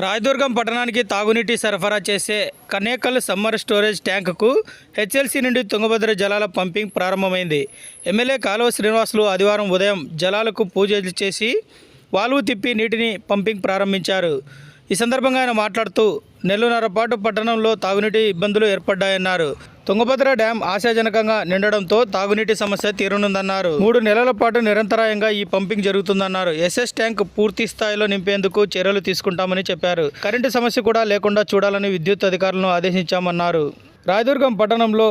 రాయదుర్గం పట్టణానికి తాగునీటి సరఫరా చేసే కనేకల్ సమ్మర్ స్టోరేజ్ ట్యాంకుకు హెచ్ఎల్సీ నుండి తుంగభద్ర జలాల పంపింగ్ ప్రారంభమైంది. ఎమ్మెల్యే కాలువ శ్రీనివాసులు ఆదివారం ఉదయం జలాలకు పూజలు చేసి వాల్వు తిప్పి నీటిని పంపింగ్ ప్రారంభించారు. ఈ సందర్భంగా ఆయన మాట్లాడుతూ నెలన్నర పాటు పట్టణంలో తాగునీటి ఇబ్బందులు ఏర్పడ్డాయన్నారు. తుంగభద్ర డ్యాం ఆశాజనకంగా నిండడంతో తాగునీటి సమస్య తీరనుందన్నారు. మూడు నెలల పాటు నిరంతరాయంగా ఈ పంపింగ్ జరుగుతుందన్నారు. ఎస్ఎస్ ట్యాంక్ పూర్తి స్థాయిలో నింపేందుకు చర్యలు తీసుకుంటామని చెప్పారు. కరెంటు సమస్య కూడా లేకుండా చూడాలని విద్యుత్ అధికారులను ఆదేశించామన్నారు. రాయదుర్గం పట్టణంలో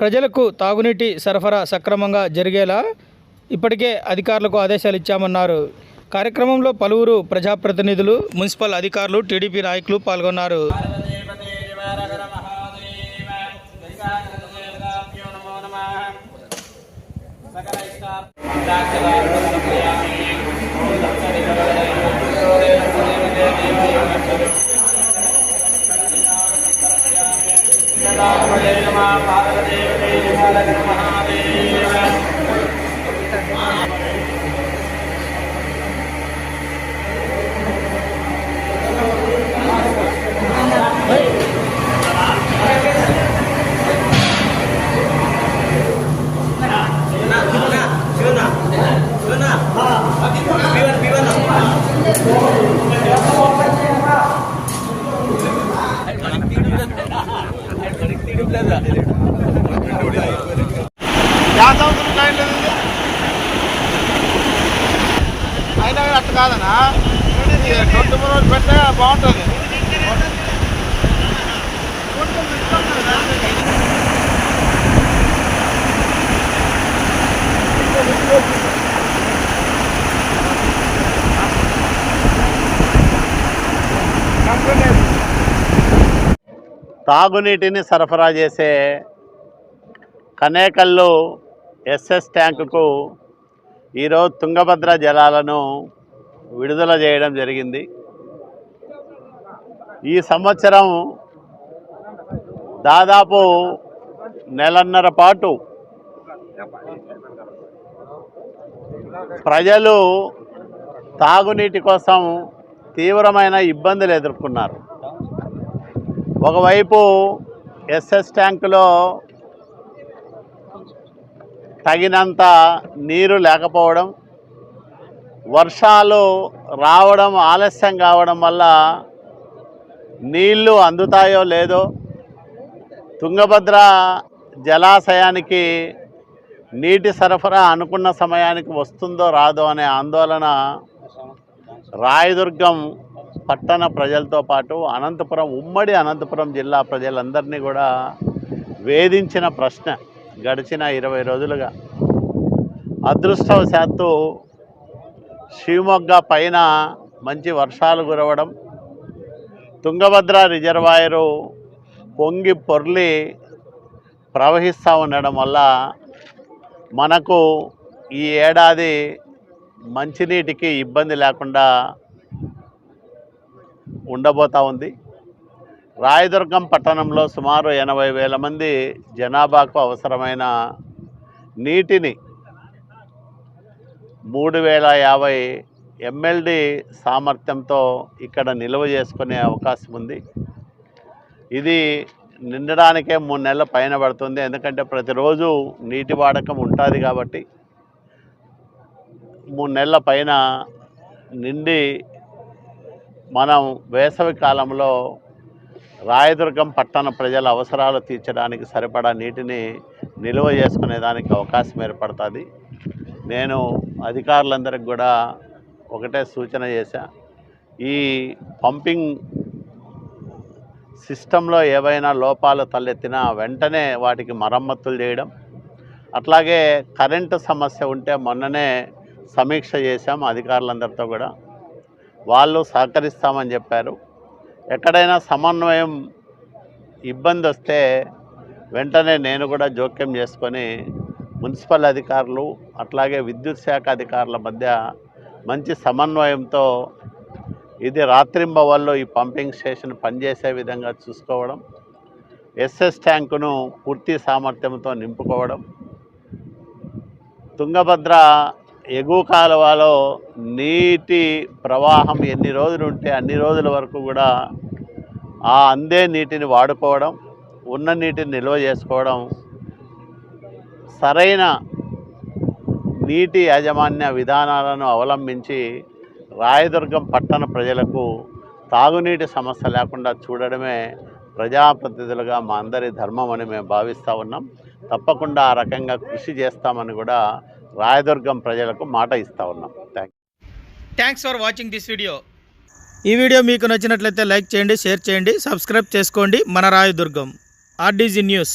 ప్రజలకు తాగునీటి సరఫరా సక్రమంగా జరిగేలా ఇప్పటికే అధికారులకు ఆదేశాలు ఇచ్చామన్నారు. కార్యక్రమంలో పలువురు ప్రజాప్రతినిధులు మున్సిపల్ అధికారులు టీడీపీ నాయకులు పాల్గొన్నారు. గ్యాస్ కాదనా ట్వంటీ ఫోర్ అవర్స్ పెడితే బాగుంటుంది. తాగునీటిని సరఫరా చేసే కనేకల్లు ఎస్ఎస్ ట్యాంకుకు ఈరోజు తుంగభద్ర జలాలను విడుదల చేయడం జరిగింది. ఈ సంవత్సరం దాదాపు నెలన్నర పాటు ప్రజలు తాగునీటి కోసం తీవ్రమైన ఇబ్బందులు ఎదుర్కొన్నారు. ఒకవైపు ఎస్ఎస్ ట్యాంకులో తగినంత నీరు లేకపోవడం వర్షాలు రావడం ఆలస్యం కావడం వల్ల నీళ్ళు అందుతాయో లేదో తుంగభద్ర జలాశయానికి నీటి సరఫరా అనుకున్న సమయానికి వస్తుందో రాదో అనే ఆందోళన రాయదుర్గం పట్టణ ప్రజలతో పాటు అనంతపురం ఉమ్మడి అనంతపురం జిల్లా ప్రజలందరినీ కూడా వేధించిన ప్రశ్న గడిచిన ఇరవై రోజులుగా. అదృష్టవశాత్తు శివమొగ్గ పైన మంచి వర్షాలు కురవడం తుంగభద్ర రిజర్వాయరు పొంగి పొర్లి ప్రవహిస్తూ ఉండడం వల్ల మనకు ఈ ఏడాది మంచినీటికి ఇబ్బంది లేకుండా ఉండబోతూ ఉంది. రాయదుర్గం పట్టణంలో సుమారు ఎనభై వేల మంది జనాభాకు అవసరమైన నీటిని మూడు వేల యాభై ఎంఎల్డి సామర్థ్యంతో ఇక్కడ నిల్వ చేసుకునే అవకాశం ఉంది. ఇది నిండడానికే మూడు నెలల పైన పడుతుంది. ఎందుకంటే ప్రతిరోజు నీటి వాడకం ఉంటుంది కాబట్టి మూడు నెలల పైన నిండి మనం వేసవి కాలంలో రాయదుర్గం పట్టణ ప్రజల అవసరాలు తీర్చడానికి సరిపడా నీటిని నిల్వ చేసుకునే దానికి అవకాశం ఏర్పడుతుంది. నేను అధికారులందరికి కూడా ఒకటే సూచన చేశా. ఈ పంపింగ్ సిస్టంలో ఏవైనా లోపాలు తలెత్తినా వెంటనే వాటికి మరమ్మతులు చేయడం. అట్లాగే కరెంటు సమస్య ఉంటే మొన్ననే సమీక్ష చేశాం అధికారులందరితో కూడా. వాళ్ళు సహకరిస్తామని చెప్పారు. ఎక్కడైనా సమన్వయం ఇబ్బంది వస్తే వెంటనే నేను కూడా జోక్యం చేసుకొని మున్సిపల్ అధికారులు అట్లాగే విద్యుత్ శాఖ అధికారుల మధ్య మంచి సమన్వయంతో ఇది రాత్రింబవల్లో ఈ పంపింగ్ స్టేషన్ పనిచేసే విధంగా చూసుకోవడం ఎస్ఎస్ ట్యాంకును పూర్తి సామర్థ్యంతో నింపుకోవడం తుంగభద్ర ఎగువ కాలువలో నీటి ప్రవాహం ఎన్ని రోజులు ఉంటే అన్ని రోజుల వరకు కూడా ఆ అందే నీటిని వాడుకోవడం ఉన్న నీటిని నిల్వ చేసుకోవడం సరైన నీటి యాజమాన్య విధానాలను అవలంబించి రాయదుర్గం పట్టణ ప్రజలకు తాగునీటి సమస్య లేకుండా చూడడమే ప్రజాప్రతినిధులుగా మా అందరి ధర్మం అని మేము భావిస్తూ ఉన్నాం. తప్పకుండా ఆ రకంగా కృషి చేస్తామని కూడా రాయదుర్గం ప్రజలకు మాట ఇస్తూ ఉన్నాం. Thank thanks for watching this video ఈ వీడియో మీకు నచ్చినట్లయితే లైక్ చేయండి షేర్ చేయండి సబ్స్క్రైబ్ చేసుకోండి. మన రాయదుర్గం ఆర్డీజీ న్యూస్.